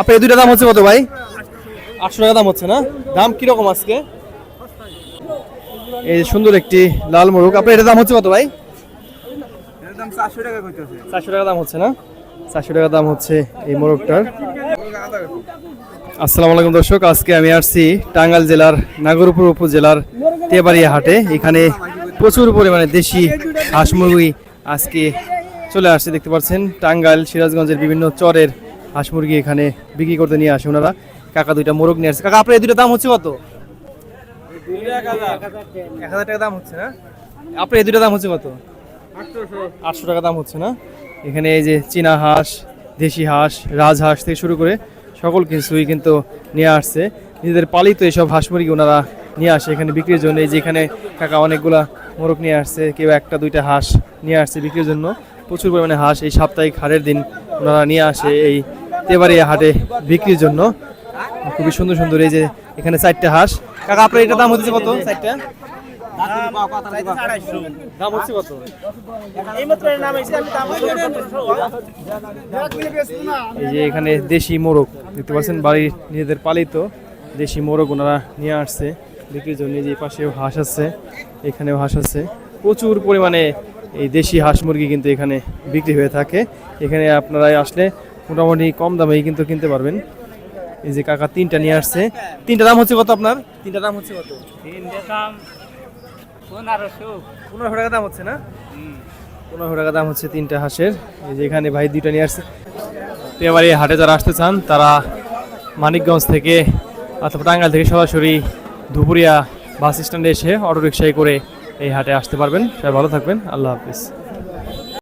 আপনার এই দুইটা দাম হচ্ছে কত ভাই? আটশো টাকা দাম হচ্ছে না? দাম কীরকম আজকে? এই সুন্দর একটি লাল মোরগ। আপনার এটার দাম হচ্ছে কত ভাই? দাম চারশো টাকা চারশো টাকা দাম হচ্ছে না? চারশো টাকা দাম হচ্ছে এই মোরগটার। আসসালামু আলাইকুম দর্শক আজকে আমি আসছি টাঙ্গাইল জেলার নাগরপুর উপজেলার তেবাড়িয়া হাটে। এখানে প্রচুর পরিমাণে দেশি হাঁস মুরগি আজকে চলে আসছে দেখতে পাচ্ছেন। টাঙ্গাইল সিরাজগঞ্জের বিভিন্ন চরের হাঁস মুরগি এখানে বিক্রি করতে নিয়ে আসে ওনারা। কাকা দুইটা মোরগ নিয়ে আসছে। কাকা, আপনার এই দুইটা দাম হচ্ছে কত? এক হাজার টাকা দাম হচ্ছে না? আপনার এই দুইটা দাম হচ্ছে কত? আটশো টাকা দাম হচ্ছে না? এখানে এই যে চীনা হাঁস, দেশি হাঁস রাজহাঁস থেকে শুরু করে সকল কিছুই কিন্তু নিয়ে আসছে। নিজেদের পালিত এসব হাঁস মুরগি ওনারা নিয়ে আসে এখানে বিক্রির জন্য। এই যে এখানে কাকা অনেকগুলা মোরগ নিয়ে আসছে, কেউ একটা দুইটা হাঁস নিয়ে আসছে বিক্রির জন্য। প্রচুর পরিমাণে হাঁস এই সাপ্তাহিক হারের দিন ওনারা নিয়ে আসে এই তেবাড়িয়া হাটে বিক্রির জন্য। খুবই সুন্দর সুন্দর এই যে এখানে চারটে হাঁস। কাকা, আপনার এটা দাম হচ্ছে কত? চারটা? এই যে এখানে দেশি মোরগ, দেখতে পাচ্ছেন, বাড়ির নিজেদের পালিত দেশি মোরগ ওনারা নিয়ে আসছে বিক্রির জন্য। যে পাশেও হাঁস আছে, এখানেও হাঁস আছে। প্রচুর পরিমাণে এই দেশি হাঁস মুরগি কিন্তু এখানে বিক্রি হয়ে থাকে। এখানে আপনারা আসলে মোটামুটি কম দামেই কিন্তু কিনতে পারবেন। এই যে কাকা তিনটা নিয়ে আসছে। তিনটা দাম হচ্ছে কত আপনার? তিনটা দাম হচ্ছে কত? পনেরোশো। টাকা দাম হচ্ছে না? পনেরোশো টাকা দাম হচ্ছে তিনটা হাঁসের। এই যে এখানে ভাই দুইটা নিয়ে আসছে। তো এবার এই হাটে যারা আসতে চান তারা মানিকগঞ্জ থেকে অথবা টাঙ্গাইল থেকে সরাসরি ধুপুরিয়া বাস স্ট্যান্ডে এসে অটো রিক্সায় করে এই হাটে আসতে পারবেন। সবাই ভালো থাকবেন। আল্লাহ হাফিজ।